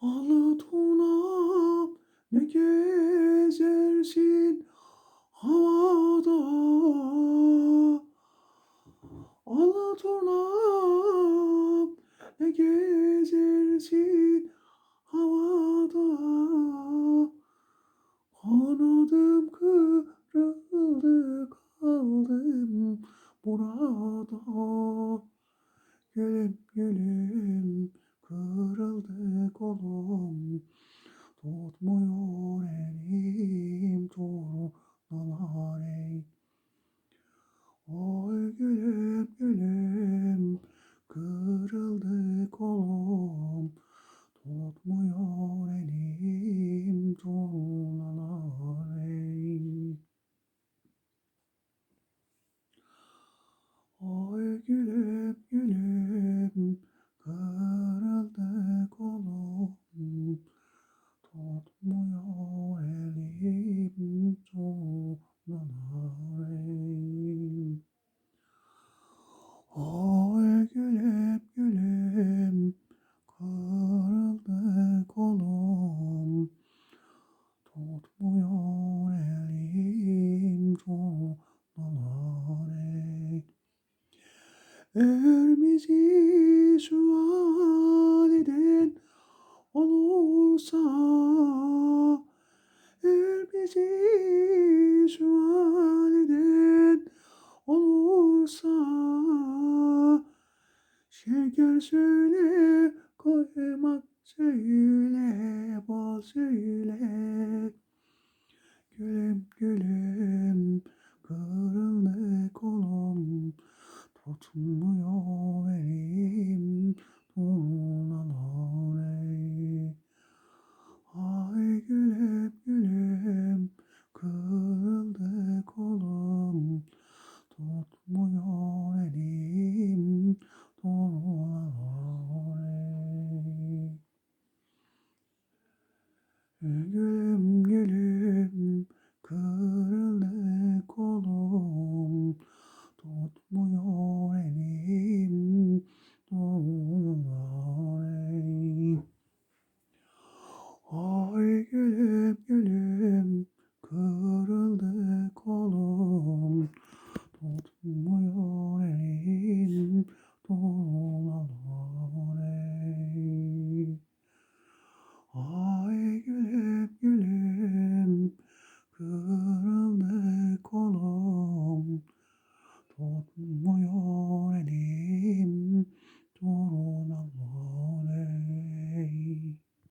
Alatuna ne gezersin havada? Alatuna ne gezersin havada? Kanadım kırıldı kaldım burada. Gülüm gülüm kırıldı kolum. Tutmuyor elim turnalar ey Oy gülüm gülüm kırıldı kolum Tutmuyor elim turnalar ey Oy gülüm gülüm kırıldı kolum Tutmuyor elim turnalar ey Oy gülüm gülüm kırıldı kolum Tutmuyor elim ey Eğer bizi sual eden olursa Eğer bizi sual eden olursa Şeker söyle, koymak söyle, bal söyle gülüm Kırıldı kolum Tutmuyor benim Tuğlalar ey. Ay gülüm gülüm Kırıldı kolum Tutmuyor elim Tuğlalar ey. Gül